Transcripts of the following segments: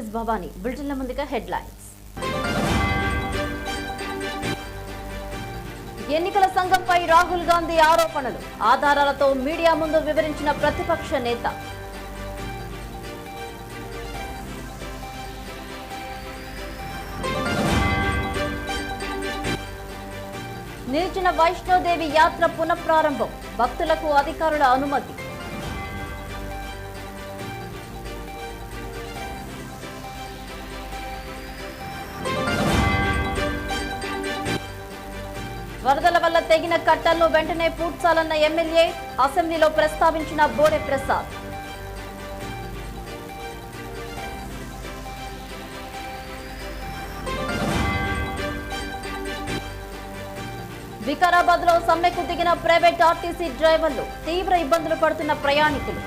This is Bhavani బులెటిన్ల ముందుగా headlines ఎన్నికల సంఘంపై రాహుల్ గాంధీ ఆరోపణలు. ఆధారాలతో మీడియా ముందు వివరించిన ప్రతిపక్ష నేత. నిలిచిన వైష్ణోదేవి యాత్ర పునఃప్రారంభం. భక్తులకు అధికారుల అనుమతి. వల్ల తెగిన కట్టలను వెంటనే పూడ్చాలన్న ఎమ్మెల్యే అసెంబ్లీలో ప్రస్తావించిన బోడే ప్రసాద్. వికారాబాద్లో సమ్మెకు దిగిన ప్రైవేట్ ఆర్టీసీ డ్రైవర్లు తీవ్ర ఇబ్బందులు పడుతున్న ప్రయాణికులు.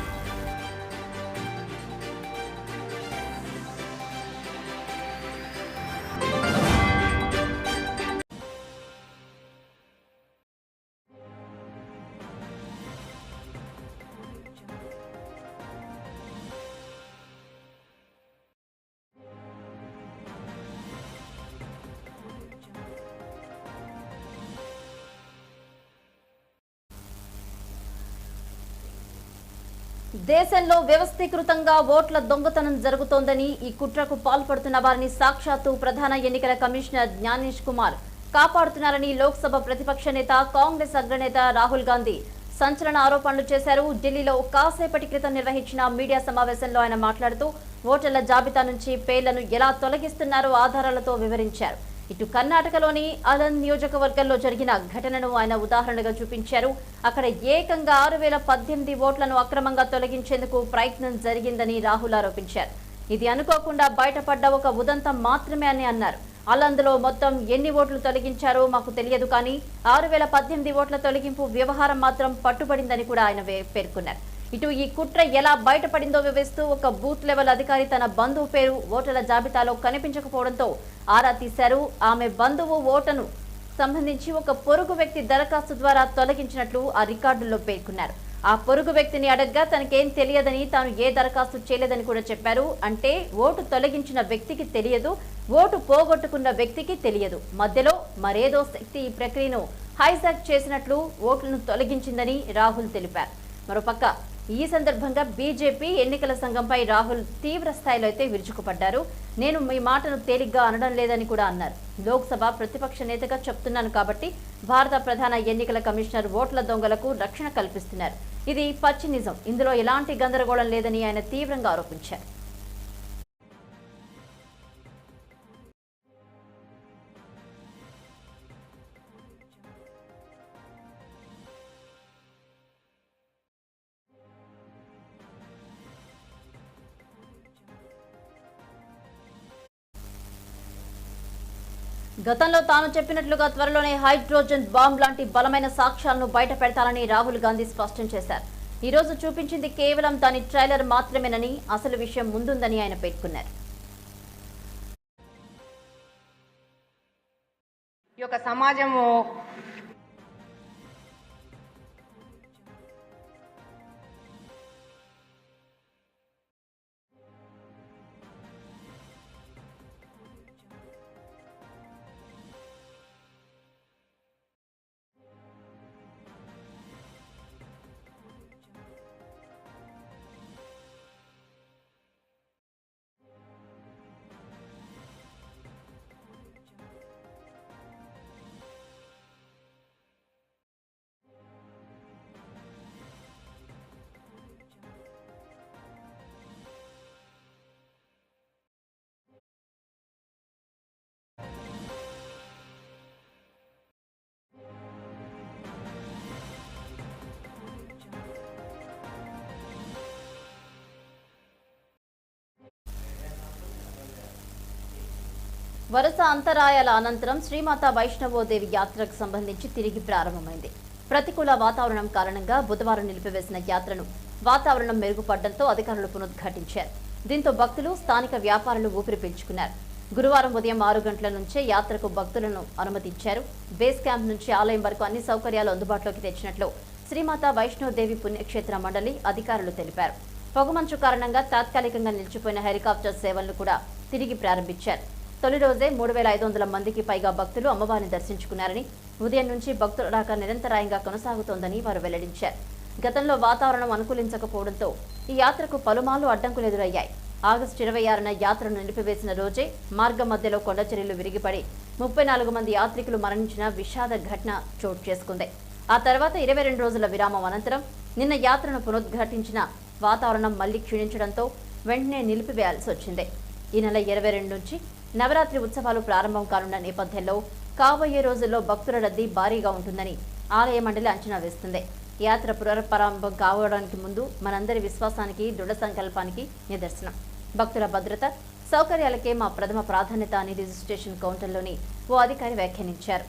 దేశంలో వ్యవస్థీకృతంగా ఓట్ల దొంగతనం జరుగుతోందని ఈ కుట్రకు పాల్పడుతున్న వారిని సాక్షాత్తు ప్రధాన ఎన్నికల కమిషనర్ జ్ఞానేష్ కుమార్ కాపాడుతున్నారని లోక్సభ ప్రతిపక్ష నేత కాంగ్రెస్ అగ్రనేత రాహుల్ గాంధీ సంచలన ఆరోపణలు చేశారు. ఢిల్లీలో కాసేపటి క్రితం నిర్వహించిన మీడియా సమావేశంలో ఆయన మాట్లాడుతూ ఓటర్ల జాబితా నుంచి పేర్లను ఎలా తొలగిస్తున్నారో ఆధారాలతో వివరించారు. ఇటు కర్ణాటకలోని అలన్ నియోజకవర్గంలో జరిగిన ఘటనను ఆయన ఉదాహరణగా చూపించారు. అక్కడ ఏకంగా ఆరు వేల పద్దెనిమిది ఓట్లను అక్రమంగా తొలగించేందుకు ప్రయత్నం జరిగిందని రాహుల్ ఆరోపించారు. ఇది అనుకోకుండా బయటపడ్డ ఒక ఉదంతం మాత్రమే అని అన్నారు. అలందులో మొత్తం ఎన్ని ఓట్లు తొలగించారో మాకు తెలియదు కానీ ఆరు వేల పద్దెనిమిది ఓట్ల తొలగింపు వ్యవహారం మాత్రం పట్టుబడిందని కూడా ఆయన పేర్కొన్నారు. ఇటు ఈ కుట్ర ఎలా బయటపడిందో వివరిస్తూ ఒక బూత్ లెవెల్ అధికారి తన బంధువు పేరు ఓటర్ల జాబితాలో కనిపించకపోవడంతో ఆరా తీశారు. ఆమె బంధువు ఓటను సంబంధించి ఒక పొరుగు వ్యక్తి దరఖాస్తు ద్వారా తొలగించినట్లు ఆ రికార్డుల్లో పేర్కొన్నారు. ఆ పొరుగు వ్యక్తిని అడగ్గా తనకేం తెలియదని తాను ఏ దరఖాస్తు చేయలేదని కూడా చెప్పారు. అంటే ఓటు తొలగించిన వ్యక్తికి తెలియదు ఓటు పోగొట్టుకున్న వ్యక్తికి తెలియదు. మధ్యలో మరేదో శక్తి ఈ ప్రక్రియను హైజాక్ చేసినట్లు ఓట్లను తొలగించిందని రాహుల్ తెలిపారు. మరోపక్క ఈ సందర్భంగా బీజేపీ ఎన్నికల సంఘంపై రాహుల్ తీవ్ర స్థాయిలో అయితే విరుచుకుపడ్డారు. నేను మీ మాటను తేలిగ్గా అనడం లేదని కూడా అన్నారు. లోక్సభ ప్రతిపక్ష నేతగా చెప్తున్నాను కాబట్టి భారత ప్రధాన ఎన్నికల కమిషనర్ ఓట్ల దొంగలకు రక్షణ కల్పిస్తున్నారు. ఇది పచ్చి నిజం. ఇందులో ఎలాంటి గందరగోళం లేదని ఆయన తీవ్రంగా ఆరోపించారు. గతంలో తాను చెప్పినట్లుగా త్వరలోనే హైడ్రోజన్ బాంబ్ లాంటి బలమైన సాక్ష్యాలను బయట పెడతానని రాహుల్ గాంధీ స్పష్టం చేశారు. ఈ రోజు చూపించింది కేవలం దాని ట్రైలర్ మాత్రమేనని అసలు విషయం ముందుందని ఆయన పేర్కొన్నారు. ఈ యొక్క సమాజము వరుస అంతరాయాల అనంతరం శ్రీమాత వైష్ణవోదేవి యాత్రకు సంబంధించి తిరిగి ప్రారంభమైంది. ప్రతికూల వాతావరణం కారణంగా బుధవారం నిలిపివేసిన యాత్రను వాతావరణం మెరుగుపడడంతో అధికారులు పునరుద్ఘాటించారు. దీంతో భక్తులు స్థానిక వ్యాపారులు ఊపిరి పీల్చుకున్నారు. గురువారం ఉదయం ఆరు గంటల నుంచే యాత్రకు భక్తులను అనుమతించారు. బేస్ క్యాంప్ నుంచి ఆలయం వరకు అన్ని సౌకర్యాలు అందుబాటులోకి తెచ్చినట్లు శ్రీమాత వైష్ణోదేవి పుణ్యక్షేత్ర మండలి అధికారులు తెలిపారు. పొగమంచు కారణంగా తాత్కాలికంగా నిలిచిపోయిన హెలికాప్టర్ సేవలను కూడా తిరిగి ప్రారంభించారు. తొలి రోజే మూడు వేల ఐదు వందల మందికి పైగా భక్తులు అమ్మవారిని దర్శించుకున్నారని ఉదయం నుంచి భక్తుల రాక నిరంతరాయంగా కొనసాగుతోందని వారు వెల్లడించారు. గతంలో వాతావరణం అనుకూలించకపోవడంతో ఈ యాత్రకు పలుమార్లు అడ్డంకులు ఎదురయ్యాయి. ఆగస్టు ఇరవై ఆరున యాత్రను నిలిపివేసిన రోజే మార్గం మధ్యలో కొండచర్యలు విరిగిపడి ముప్పై నాలుగు మంది యాత్రికులు మరణించిన విషాద ఘటన చోటు చేసుకుంది. ఆ తర్వాత ఇరవై రెండు రోజుల విరామం అనంతరం నిన్న యాత్రను పునరుద్ఘాటించిన వాతావరణం మళ్ళీ క్షీణించడంతో వెంటనే నిలిపివేయాల్సి వచ్చింది. ఈ నెల ఇరవై రెండు నుంచి నవరాత్రి ఉత్సవాలు ప్రారంభం కానున్న నేపథ్యంలో కాబోయే రోజుల్లో భక్తుల రద్దీ భారీగా ఉంటుందని ఆలయ మండలి అంచనా వేస్తుంది. యాత్ర పునఃప్రారంభం కావడానికి ముందు మనందరి విశ్వాసానికి దృఢ సంకల్పానికి నిదర్శనం. భక్తుల భద్రత సౌకర్యాలకే మా ప్రథమ ప్రాధాన్యత అని రిజిస్ట్రేషన్ కౌంటర్లోని ఓ అధికారి వ్యాఖ్యానించారు.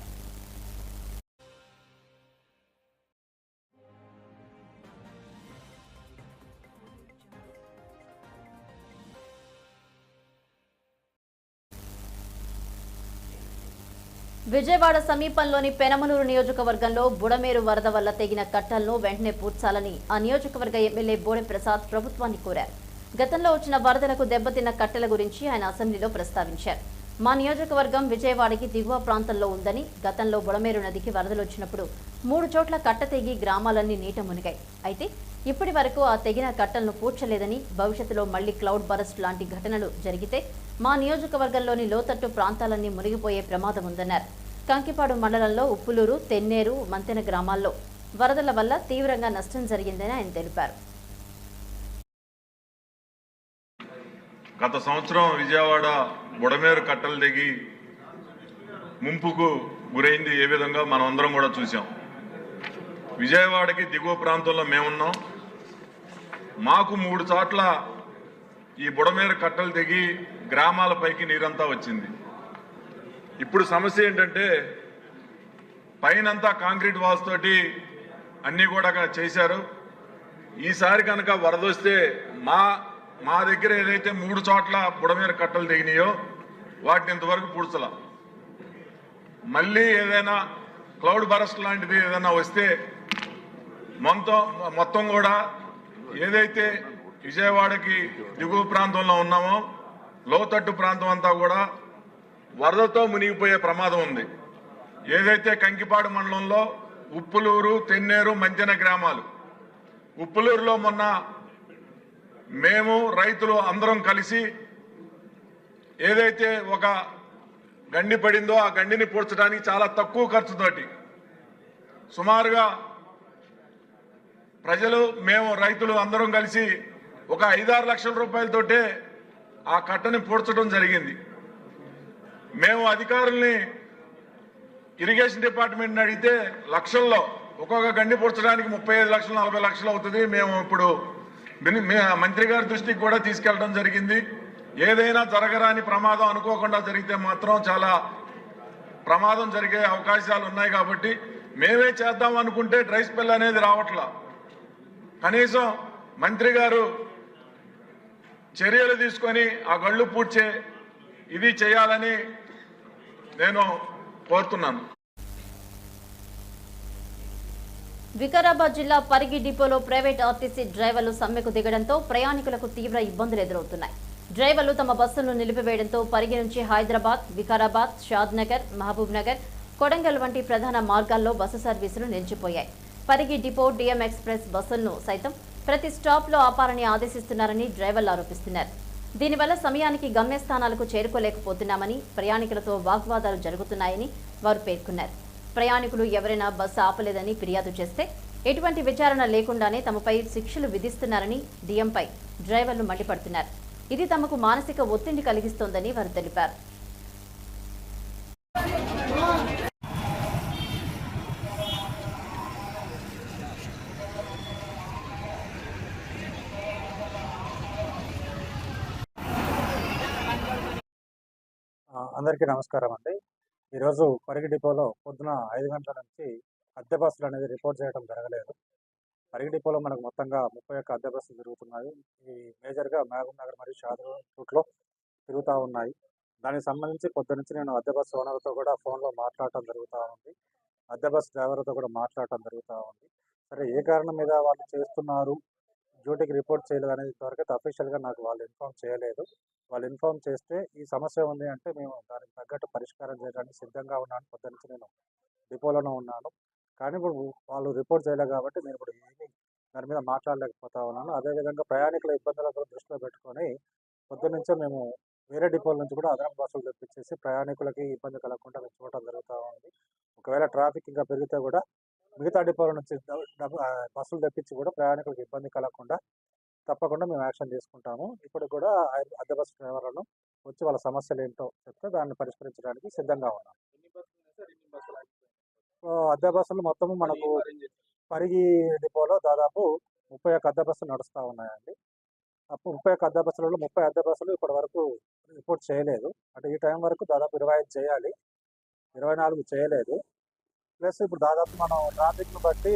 విజయవాడ సమీపంలోని పెనమలూరు నియోజకవర్గంలో బుడమేరు వరద వల్ల తెగిన కట్టలను వెంటనే పూడ్చాలని ఆ నియోజకవర్గ ఎమ్మెల్యే బోడె ప్రసాద్ ప్రభుత్వాన్ని కోరారు. గతంలో వచ్చిన వరదలకు దెబ్బతిన్న కట్టెల గురించి ఆయన అసెంబ్లీలో ప్రస్తావించారు. మా నియోజకవర్గం విజయవాడకి దిగువ ప్రాంతంలో ఉందని గతంలో బుడమేరు నదికి వరదలు వచ్చినప్పుడు మూడు చోట్ల కట్ట తెగి గ్రామాలన్నీ నీట మునిగాయి. అయితే ఇప్పటి వరకు ఆ తెగిన కట్టలను పూడ్చలేదని భవిష్యత్తులో మళ్ళీ క్లౌడ్ బరస్ట్ లాంటి ఘటనలు జరిగితే మా నియోజకవర్గంలోని లోతట్టు ప్రాంతాలన్నీ మునిగిపోయే ప్రమాదం ఉందన్నారు. కంకిపాడు మండలంలో ఉప్పులూరు తెన్నేరు మంతెన గ్రామాల్లో వరదల వల్ల తీవ్రంగా నష్టం జరిగిందని ఆయన తెలిపారు. గత సంవత్సరం విజయవాడ బుడమేరు కట్టలు దిగి ముంపుకు గురైంది ఏ విధంగా మనం అందరం కూడా చూసాం విజయవాడకి దిగువ ప్రాంతంలో మేమున్నాం. మాకు మూడు చోట్ల ఈ బుడమేరు కట్టలు దిగి గ్రామాలపైకి నీరంతా వచ్చింది. ఇప్పుడు సమస్య ఏంటంటే పైనంతా కాంక్రీట్ వాల్స్ తోటి అన్నీ కూడా చేశారు. ఈసారి కనుక వరదొస్తే మా మా దగ్గర ఏదైతే మూడు చోట్ల బుడమీర కట్టలు దిగినాయో వాటిని ఇంతవరకు పూడ్చల. మళ్ళీ ఏదైనా క్లౌడ్ బరస్ట్ లాంటిది ఏదైనా వస్తే మొత్తం మొత్తం కూడా ఏదైతే విజయవాడకి దిగువ ప్రాంతంలో ఉన్నామో లోతట్టు ప్రాంతం అంతా కూడా వరదతో మునిగిపోయే ప్రమాదం ఉంది. ఏదైతే కంకిపాడు మండలంలో ఉప్పులూరు తెన్నేరు మంతెన గ్రామాలు ఉప్పులూరులో మొన్న మేము రైతులు అందరం కలిసి ఏదైతే ఒక గండి పడిందో ఆ గండిని పూడ్చడానికి చాలా తక్కువ ఖర్చుతోటి సుమారుగా ప్రజలు మేము రైతులు అందరం కలిసి ఒక ఐదారు లక్షల రూపాయలతోటే ఆ కట్టని పూడ్చడం జరిగింది. మేము అధికారుల్ని ఇరిగేషన్ డిపార్ట్మెంట్ని అడిగితే లక్షల్లో ఒక్కొక్క గండి పూడ్చడానికి ముప్పై ఐదు లక్షలు నలభై లక్షలు అవుతుంది. మేము ఇప్పుడు మంత్రి గారి దృష్టికి కూడా తీసుకెళ్ళడం జరిగింది. ఏదైనా జరగరాని ప్రమాదం అనుకోకుండా జరిగితే మాత్రం చాలా ప్రమాదం జరిగే అవకాశాలు ఉన్నాయి కాబట్టి మేమే చేద్దాం అనుకుంటే డ్రై స్పెల్ అనేది రావట్లా. కనీసం మంత్రి గారు చర్యలు తీసుకొని ఆ గళ్ళు పూడ్చే ఇది చేయాలని నేను కోరుతున్నాను. వికారాబాద్ జిల్లా పరిగి డిపోలో ప్రైవేట్ ఆర్టీసీ డ్రైవర్లు సమ్మెకు దిగడంతో ప్రయాణికులకు తీవ్ర ఇబ్బందులు ఎదురవుతున్నాయి. డ్రైవర్లు తమ బస్సులను నిలిపివేయడంతో పరిగి నుంచి హైదరాబాద్ వికారాబాద్ షాద్ నగర్ మహబూబ్ నగర్ కొడంగల్ వంటి ప్రధాన మార్గాల్లో బస్సు సర్వీసులు నిలిచిపోయాయి. పరిగి డిపో డిఎం ఎక్స్ప్రెస్ బస్సులను సైతం ప్రతి స్టాప్లో ఆపాలని ఆదేశిస్తున్నారని డ్రైవర్లు ఆరోపిస్తున్నారు. దీనివల్ల సమయానికి గమ్యస్థానాలకు చేరుకోలేకపోతున్నామని ప్రయాణికులతో వాగ్వాదాలు జరుగుతున్నాయని వారు పేర్కొన్నారు. ప్రయాణికులు ఎవరైనా బస్సు ఆపలేదని ఫిర్యాదు చేస్తే ఎటువంటి విచారణ లేకుండానే తమపై శిక్షలు విధిస్తున్నారని డిఎంపై డ్రైవర్లు మండిపడుతున్నారు. ఇది తమకు మానసిక ఒత్తిడి కలిగిస్తోందని వారు తెలిపారు. అందరికీ నమస్కారం అండి ఈరోజు పరిగి డిపోలో పొద్దున ఐదు గంటల నుంచి అద్దె బస్సులు అనేది రిపోర్ట్ చేయడం జరగలేదు. పరిగి డిపోలో మనకు మొత్తంగా ముప్పై ఒక్క అద్దె బస్సులు తిరుగుతున్నాయి. ఈ మేజర్గా మహబూబ్ నగర్ మరియు షాద్ రూట్లో తిరుగుతూ ఉన్నాయి. దానికి సంబంధించి పొద్దు నుంచి నేను అద్దె బస్సు ఓనర్తో కూడా ఫోన్లో మాట్లాడటం జరుగుతూ ఉంది. అద్దె బస్సు డ్రైవర్తో కూడా మాట్లాడటం జరుగుతూ ఉంది. సరే ఏ కారణం మీద వాళ్ళు చేస్తున్నారు? డ్యూటీకి రిపోర్ట్ చేయలేదు అనేది ఇంతవరకు అఫీషియల్గా నాకు వాళ్ళు ఇన్ఫామ్ చేయలేదు. వాళ్ళు ఇన్ఫామ్ చేస్తే ఈ సమస్య ఉంది అంటే మేము దానికి తగ్గట్టు పరిష్కారం చేయడానికి సిద్ధంగా ఉన్నాను. పొద్దు నుంచి నేను డిపోలోనే ఉన్నాను. కానీ ఇప్పుడు వాళ్ళు రిపోర్ట్ చేయలేదు కాబట్టి నేను ఇప్పుడు ఏమీ దాని మీద మాట్లాడలేకపోతా ఉన్నాను. అదేవిధంగా ప్రయాణికుల ఇబ్బందులను దృష్టిలో పెట్టుకొని పొద్దున్నుంచే మేము వేరే డిపోల నుంచి కూడా అదనపు బస్సులు తెప్పించేసి ప్రయాణికులకి ఇబ్బంది కలగకుండా మేము చూడటం జరుగుతూ ఉంది. ఒకవేళ ట్రాఫిక్ ఇంకా పెరిగితే కూడా మిగతా డిపోల నుంచి బస్సులు తెప్పించి కూడా ప్రయాణికులకు ఇబ్బంది కలగకుండా తప్పకుండా మేము యాక్షన్ తీసుకుంటాము. ఇప్పుడు కూడా అద్దె బస్సు డ్రైవర్లను వచ్చి వాళ్ళ సమస్యలు ఏంటో చెప్తే దాన్ని పరిష్కరించడానికి సిద్ధంగా ఉన్నాం. అద్దె బస్సులు మొత్తం మనకు పరిగి డిపోలో దాదాపు ముప్పై ఒక్క అద్దె బస్సులు నడుస్తూ ఉన్నాయండి. అప్పుడు ముప్పై ఒక్క అద్దె బస్సులలో ముప్పై అద్దె బస్సులు ఇప్పటి వరకు రిపోర్ట్ చేయలేదు. అంటే ఈ టైం వరకు దాదాపు ఇరవై ఐదు చేయాలి. ఇరవై నాలుగు చేయలేదు. ప్లస్ ఇప్పుడు దాదాపు మనం ట్రాఫిక్ను బట్టి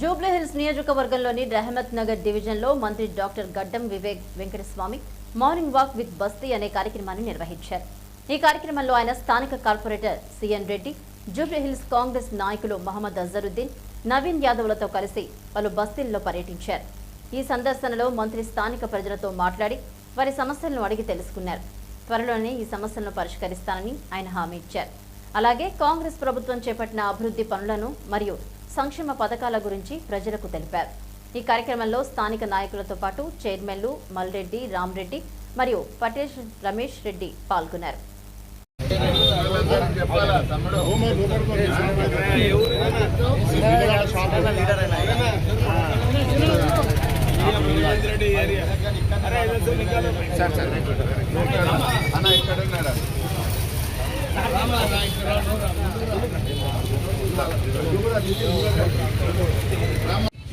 జూబ్లీహిల్స్ నియోజకవర్గంలోని రహమత్ నగర్ డివిజన్లో మంత్రి doctor Gaddam Vivek Venkataswamy morning walk with బస్తీ అనే కార్యక్రమాన్ని నిర్వహించారు. ఈ కార్యక్రమంలో ఆయన స్థానిక corporator CN Reddy Jubilee Hills Congress నాయకులు మహమ్మద్ అజరుద్దీన్ నవీన్ యాదవ్లతో కలిసి పలు బస్తీల్లో పర్యటించారు. ఈ సందర్శనలో మంత్రి స్థానిక ప్రజలతో మాట్లాడి వారి సమస్యలను అడిగి తెలుసుకున్నారు. త్వరలోనే ఈ సమస్యలను పరిష్కరిస్తానని ఆయన హామీ ఇచ్చారు. అలాగే కాంగ్రెస్ ప్రభుత్వం చేపట్టిన అభివృద్ధి పనులను మరియు సంక్షేమ పథకాల గురించి ప్రజలకు తెలిపారు. ఈ కార్యక్రమంలో స్థానిక నాయకులతో పాటు చైర్మన్లు మల్రెడ్డి రామ్రెడ్డి మరియు పటేష్ రమేష్ రెడ్డి పాల్గొన్నారు.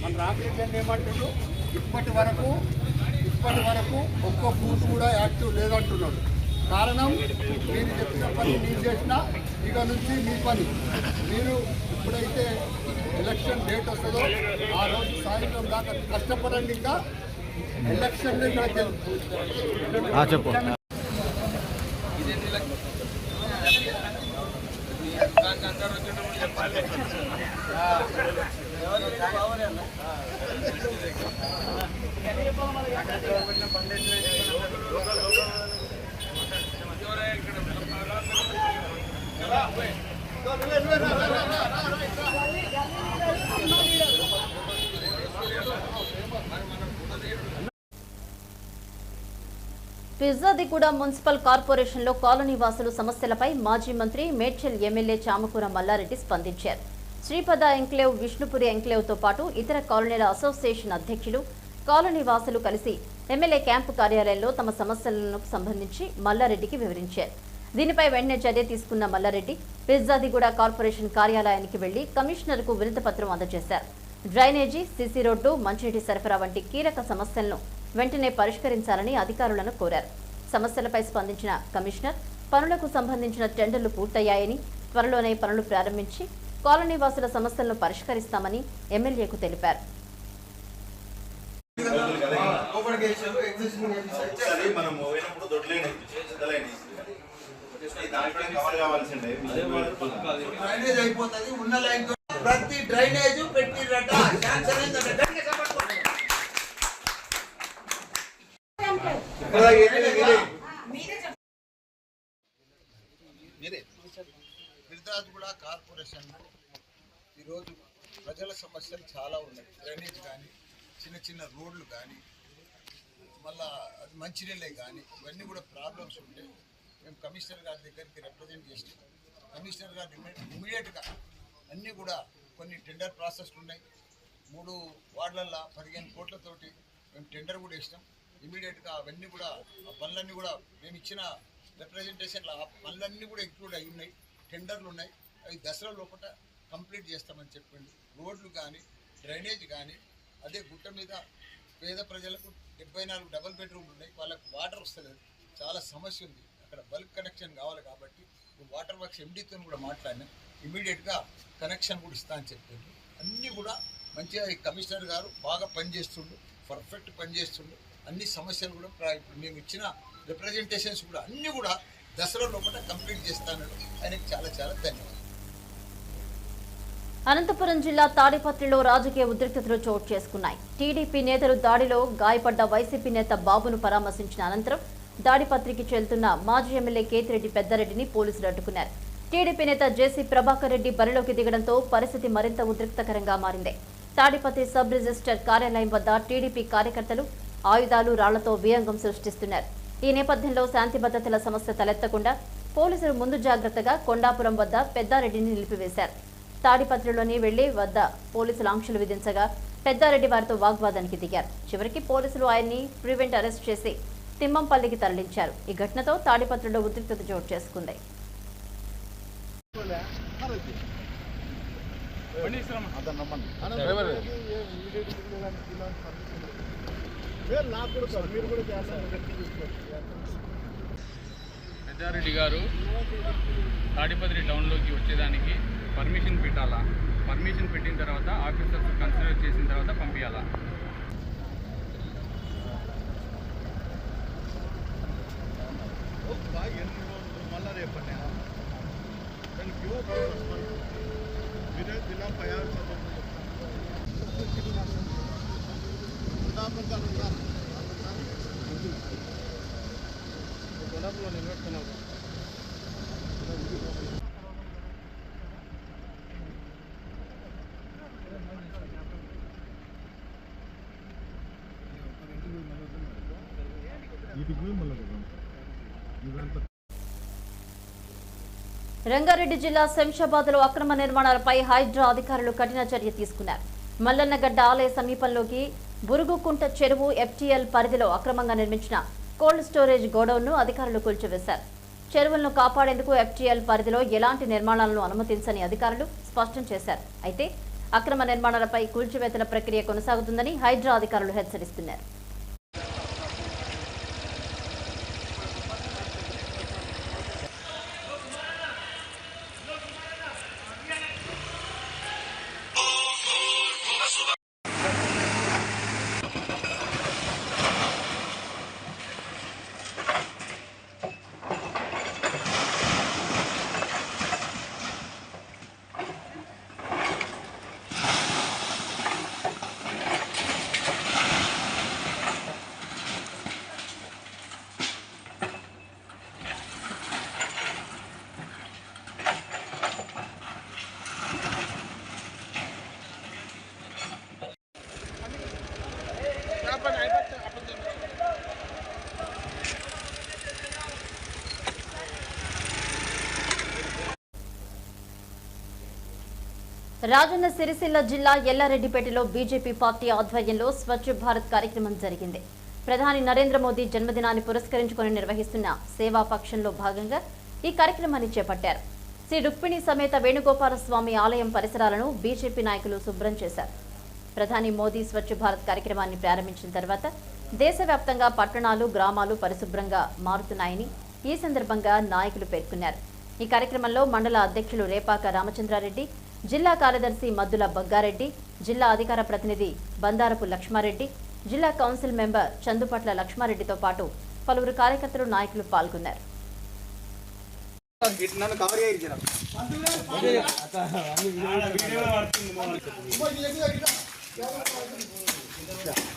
మన రామకృష్ణ ఏమంటున్నాడు? ఇప్పటి వరకు ఇప్పటి వరకు ఒక్క బూత్ కూడా యాక్టివ్ లేదంటున్నాడు. కారణం మీరు చెప్పిన పని మీరు చేసిన ఇక నుంచి మీ పని. మీరు ఎప్పుడైతే ఎలక్షన్ డేట్ వస్తుందో ఆ రోజు సాయంత్రం దాకా కష్టపడండి ఇంకా. ఎలక్షన్ చెప్పు. ఫిర్జాదిగూడ మున్సిపల్ కార్పొరేషన్లో కాలనీ వాసులు సమస్యలపై మాజీ మంత్రి మేడ్చల్ ఎమ్మెల్యే చామకూర మల్లారెడ్డి స్పందించారు. శ్రీపద ఎంక్లేవ్ విష్ణుపురి ఎంక్లేవ్తో పాటు ఇతర కాలనీల అసోసియేషన్ అధ్యక్షులు కాలనీ వాసులు కలిసి ఎమ్మెల్యే క్యాంపు కార్యాలయంలో తమ సమస్యలకు సంబంధించి మల్లారెడ్డికి వివరించారు. దీనిపై వెంటనే చర్య తీసుకున్న మల్లారెడ్డి ఫిర్జాదిగూడ కార్పొరేషన్ కార్యాలయానికి వెళ్ళి కమిషనర్కు వినతిపత్రం అందజేశారు. డ్రైనేజీ సిసి రోడ్డు మంచినీటి సరఫరా వంటి కీలక సమస్యలను వెంటనే పరిష్కరించాలని అధికారులను కోరారు. సమస్యలపై స్పందించిన కమిషనర్ పనులకు సంబంధించిన టెండర్లు పూర్తయ్యాయని త్వరలోనే పనులు ప్రారంభించి కాలనీ వాసుల సమస్యలను పరిష్కరిస్తామని ఎమ్మెల్యేకు తెలిపారు. ప్రతి డ్రైనేజ్ పెట్టిరట శాంక్షన్ అయిందట కూడా కార్పొరేషన్ ఈరోజు ప్రజల సమస్యలు చాలా ఉన్నాయి. డ్రైనేజ్ కానీ చిన్న చిన్న రోడ్లు కానీ మళ్ళా అది మంచినీళ్ళే కానీ ఇవన్నీ కూడా ప్రాబ్లమ్స్ ఉంటే మేము కమిషనర్ గారి దగ్గరికి రిప్రజెంట్ చేసినాం కమిషనర్ గారు ఇమీడియట్గా అన్నీ కూడా కొన్ని టెండర్ ప్రాసెస్లు ఉన్నాయి. మూడు వార్డులల్లో పదిహేను కోట్లతోటి మేము టెండర్ కూడా ఇచ్చినాం ఇమీడియట్గా అవన్నీ కూడా ఆ పనులన్నీ కూడా మేము ఇచ్చిన రిప్రజెంటేషన్లో ఆ పనులన్నీ కూడా ఇంక్లూడ్ అయి ఉన్నాయి. టెండర్లు ఉన్నాయి. అవి దసరా లోపల కంప్లీట్ చేస్తామని చెప్పండి. రోడ్లు కానీ డ్రైనేజ్ కానీ అదే గుట్ట మీద పేద ప్రజలకు డెబ్బై నాలుగు డబల్ బెడ్రూమ్లు ఉన్నాయి. వాళ్ళకి వాటర్ వస్తలేదు. చాలా సమస్య ఉంది. అక్కడ బల్క్ కనెక్షన్ కావాలి కాబట్టి వాటర్ వర్క్స్ ఎండితో కూడా మాట్లాడినా ఇమీడియట్గా కనెక్షన్ కూడా ఇస్తా అని చెప్పిండ్రు అన్నీ కూడా మంచిగా ఈ కమిషనర్ గారు బాగా పనిచేస్తుండు. పర్ఫెక్ట్ పనిచేస్తుండు. అన్ని సమస్యలు కూడా ఇప్పుడు మేము ఇచ్చిన రిప్రజెంటేషన్స్ కూడా అన్నీ కూడా దసరా లోపల కంప్లీట్ చేస్తానని ఆయనకు చాలా చాలా ధన్యవాదాలు. అనంతపురం జిల్లా తాడిపత్రిలో రాజకీయ ఉద్రిక్తతలు చోటు చేసుకున్నాయి. టీడీపీ నేతలు దాడిలో గాయపడ్డ వైసీపీ నేత బాబును పరామర్శించిన అనంతరం దాడిపత్రికి చెల్తున్న మాజీ ఎమ్మెల్యే కేతిరెడ్డి పెద్దారెడ్డిని పోలీసులు అడ్డుకున్నారు. టీడీపీ నేత జేసీ ప్రభాకర్ రెడ్డి బరిలోకి దిగడంతో పరిస్థితి మరింత ఉద్రిక్తకరంగా మారింది. తాడిపత్రి సబ్ రిజిస్టర్ కార్యాలయం వద్ద టీడీపీ కార్యకర్తలు ఆయుధాలు రాళ్ళతో వీరంగం సృష్టిస్తున్నారు. ఈ నేపథ్యంలో శాంతి భద్రతల సమస్య తలెత్తకుండా పోలీసులు ముందు జాగ్రత్తగా కొండాపురం వద్ద పెద్దారెడ్డిని నిలిపివేశారు తాడిపత్రిలోని వెళ్ళి వద్ద పోలీసులు ఆంక్షలు విధించగా పెద్దారెడ్డి వారితో వాగ్వాదానికి దిగారు చివరికి పోలీసులు ఆయన్ని ప్రివెంట్ అరెస్ట్ చేసి తిమ్మంపల్లికి తరలించారు ఈ ఘటనతో తాడిపత్రిలో ఉద్రిక్తత చోటు చేసుకుంది పెద్దారెడ్డి గారు తాడిపత్రి టౌన్లోకి వచ్చేదానికి పర్మిషన్ పెట్టాలా? పర్మిషన్ పెట్టిన తర్వాత ఆఫీసర్స్ కన్సిడర్ చేసిన తర్వాత పంపించాలా రంగారెడ్డి జిల్లా శంషాబాద్లో అక్రమ నిర్మాణాలపై హైడ్రా అధికారులు కఠిన చర్య తీసుకున్నారు. మల్లన్నగడ్డ ఆలయ సమీపంలోకి బురుగుకుంట చెరువు ఎఫ్టీఎల్ పరిధిలో అక్రమంగా నిర్మించిన కోల్డ్ స్టోరేజ్ గోడౌన్ను అధికారులు కూల్చివేశారు. చెరువులను కాపాడేందుకు ఎఫ్టీఎల్ పరిధిలో ఎలాంటి నిర్మాణాలను అనుమతించని అధికారులు స్పష్టం చేశారు. అయితే అక్రమ నిర్మాణాలపై కూల్చివేతల ప్రక్రియ కొనసాగుతుందని హైడ్రా అధికారులు హెచ్చరిస్తున్నారు. రాజన్న సిరిసిల్ల జిల్లా ఎల్లారెడ్డిపేటలో బీజేపీ పార్టీ ఆధ్వర్యంలో స్వచ్ఛ భారత్ కార్యక్రమం జరిగింది. ప్రధాని నరేంద్ర మోదీ జన్మదినాన్ని పురస్కరించుకొని నిర్వహిస్తున్న సేవా పక్షంలో భాగంగా ఈ కార్యక్రమాన్ని చేపట్టారు. శ్రీ రుక్మిణి సమేత వేణుగోపాల స్వామి ఆలయం పరిసరాలను బీజేపీ నాయకులు శుభ్రం చేశారు. ప్రధాని మోదీ స్వచ్ఛ భారత్ కార్యక్రమాన్ని ప్రారంభించిన తర్వాత దేశవ్యాప్తంగా పట్టణాలు గ్రామాలు పరిశుభ్రంగా మారుతున్నాయని ఈ సందర్భంగా నాయకులు పేర్కొన్నారు. ఈ కార్యక్రమంలో మండల అధ్యక్షులు రేపాక రామచంద్రారెడ్డి జిల్లా కార్యదర్శి మద్దుల బగ్గారెడ్డి జిల్లా అధికార ప్రతినిధి బందారపు లక్ష్మారెడ్డి జిల్లా కౌన్సిల్ మెంబర్ చందుపట్ల లక్ష్మారెడ్డితో పాటు పలువురు కార్యకర్తలు నాయకులు పాల్గొన్నారు. నడువు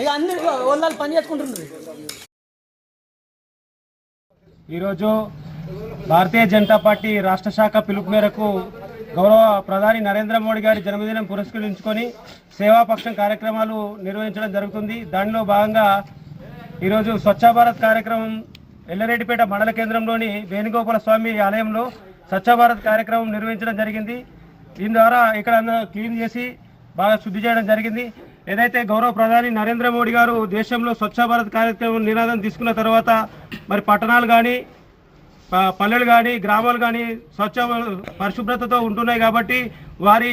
ఇక అందరు వాళ్ళు పని చేసుకుంటున్నారు. ఈరోజు భారతీయ జనతా పార్టీ రాష్ట్ర శాఖ పిలుపు మేరకు గౌరవ ప్రధాని నరేంద్ర మోడీ గారి జన్మదినం పురస్కరించుకొని సేవాపక్షం కార్యక్రమాలు నిర్వహించడం జరుగుతుంది. దానిలో భాగంగా ఈరోజు స్వచ్ఛ భారత్ కార్యక్రమం ఎల్లారెడ్డిపేట మండల కేంద్రంలోని వేణుగోపాల స్వామి ఆలయంలో స్వచ్ఛ భారత్ కార్యక్రమం నిర్వహించడం జరిగింది. దీని ద్వారా ఇక్కడ క్లీన్ చేసి బాగా శుద్ధి చేయడం జరిగింది. ఏదైతే గౌరవ ప్రధాని నరేంద్ర మోడీ గారు దేశంలో స్వచ్ఛ భారత్ కార్యక్రమం నినాదం తీసుకున్న తర్వాత మరి పట్టణాలు కానీ పల్లెలు కానీ గ్రామాలు కానీ స్వచ్ఛ పరిశుభ్రతతో ఉంటున్నాయి కాబట్టి వారి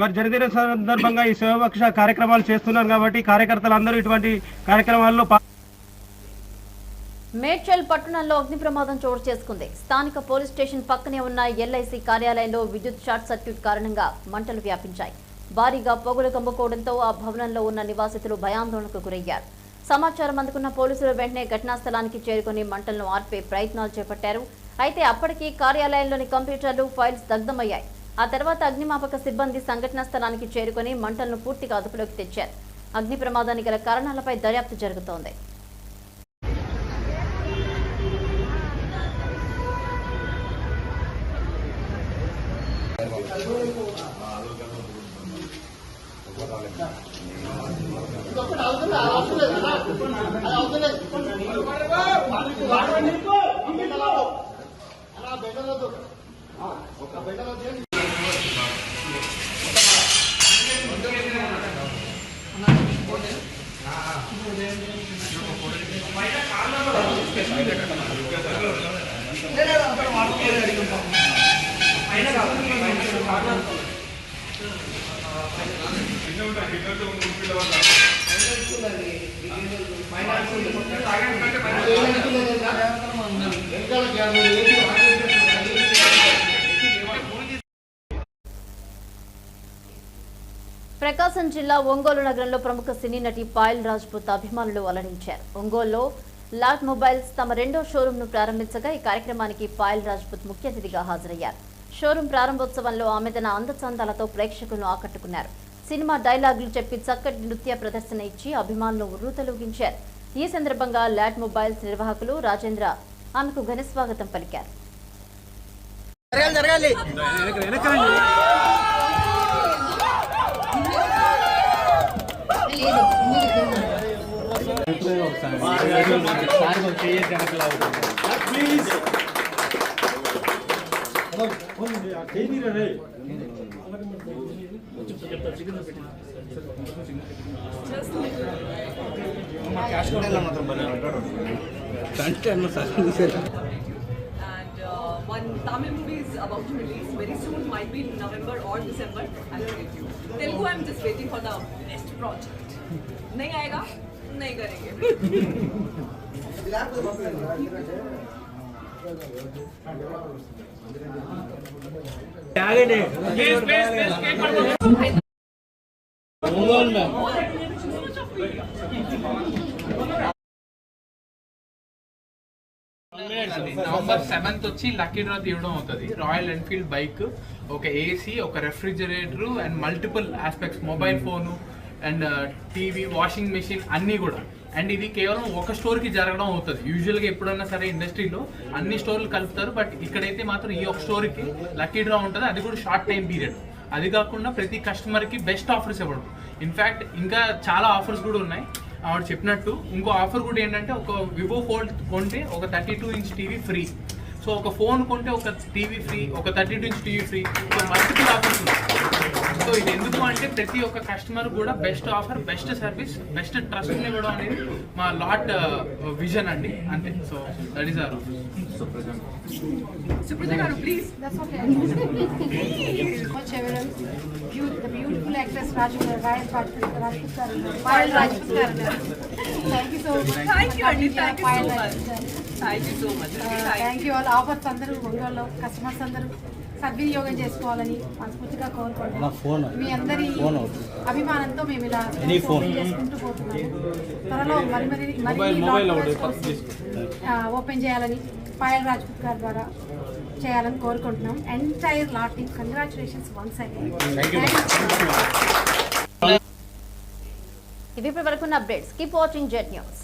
వారి జన్మదిన సందర్భంగా ఈ సేవపక్ష కార్యక్రమాలు చేస్తున్నారు కాబట్టి కార్యకర్తలందరూ ఇటువంటి కార్యక్రమాల్లో మేడ్చల్ పట్టణంలో అగ్ని ప్రమాదం చోటు చేసుకుంది. స్థానిక పోలీస్ స్టేషన్ పక్కనే ఉన్న ఎల్ఐసి కార్యాలయంలో విద్యుత్ షార్ట్ సర్క్యూట్ కారణంగా మంటలు వ్యాపించాయి. భారీగా పొగలు కమ్ముకోవడంతో ఆ భవనంలో ఉన్న నివాసితులు భయాందోళనకు గురయ్యారు. సమాచారం అందుకున్న పోలీసులు వెంటనే ఘటనా స్థలానికి చేరుకుని మంటలను ఆర్పే ప్రయత్నాలు చేపట్టారు. అయితే అప్పటికి కార్యాలయంలోని కంప్యూటర్లు ఫైల్స్ దగ్ధమయ్యాయి. ఆ తర్వాత అగ్నిమాపక సిబ్బంది సంఘటనా స్థలానికి చేరుకుని మంటలను పూర్తిగా అదుపులోకి తెచ్చారు. అగ్ని ప్రమాదానికి గల కారణాలపై దర్యాప్తు జరుగుతోంది. అవసరం అది అవసరం లేదు అలా అది అవసరం లేదు అలా కాదు. ప్రకాశం జిల్లా ఒంగోలు నగరంలో ప్రముఖ సినీ నటి పాయల్ రాజ్పుత్ అభిమానులు అలరించారు. ఒంగోలులో లాట్ మొబైల్స్ తమ రెండో షోరూమ్ను ప్రారంభించగా ఈ కార్యక్రమానికి పాయల్ రాజ్పుత్ ముఖ్య అతిథిగా హాజరయ్యారు. షోరూం ప్రారంభోత్సవంలో ఆమె తన అందచందాలతో ప్రేక్షకులను ఆకట్టుకున్నారు. సినిమా డైలాగులు చెప్పి చక్కటి నృత్య ప్రదర్శన ఇచ్చి అభిమానులు ఉర్రూతలూగించారు. ఈ సందర్భంగా లాట్ మొబైల్స్ నిర్వాహకులు రాజేంద్ర ఆమెకు ఘన స్వాగతం Content And uh, one Tamil movie is about to release very soon, might be November or December. I'll update you. Telugu, I'm just waiting for the next project. नहीं आएगा नहीं करेंगे నవంబర్ సెవెంత్ వచ్చి lucky draw తీయడం అవుతుంది. Royal Enfield bike ఒక AC ఒక refrigerator and multiple aspects mobile phone and TV washing machine అన్నీ కూడా. అండ్ ఇది కేవలం ఒక స్టోర్కి జరగడం అవుతుంది. యూజువల్గా ఎప్పుడైనా సరే ఇండస్ట్రీలో అన్ని స్టోర్లు కలుపుతారు. బట్ ఇక్కడైతే మాత్రం ఈ ఒక స్టోర్కి లక్కీ డ్రా ఉంటుంది. అది కూడా షార్ట్ టైం పీరియడ్. అది కాకుండా ప్రతి కస్టమర్కి బెస్ట్ ఆఫర్స్ ఇవ్వడం. ఇన్ఫ్యాక్ట్ ఇంకా చాలా ఆఫర్స్ కూడా ఉన్నాయి. ఆవిడ చెప్పినట్టు ఇంకో ఆఫర్ కూడా ఏంటంటే ఒక వివో ఫోల్డ్ కొంటే ఒక thirty two inch TV free. So ఒక ఫోన్ కొంటే ఒక టీవీ ఫ్రీ ఒక thirty two inch TV free ఒక మంత్కి లాభిస్తుంది సో ఇది ఎందుకు అంటే ప్రతి ఒక్క కస్టమర్ కూడా best offer best service best trust ఇవ్వడం అనేది మా లాట్ విజన్ అండి. అంతే. So that is our thank you so much thank you all offers అందరూ ఒంగోలు కస్టమర్స్ అందరూ సద్వినియోగం చేసుకోవాలని మనస్ఫూర్తిగా కోరుకుంటున్నాం. మీ అందరి అభిమానంతో మేము ఇలా చేసుకుంటూ పోతున్నాము. త్వరలో మరి మరి ఓపెన్ చేయాలని పాయల్ రాజ్పూత్ గారి ద్వారా చేయాలని కోరుకుంటున్నాం. Entire lot team congratulations once again ఇవి ఇప్పటి వరకున్న updates. Keep watching Jet News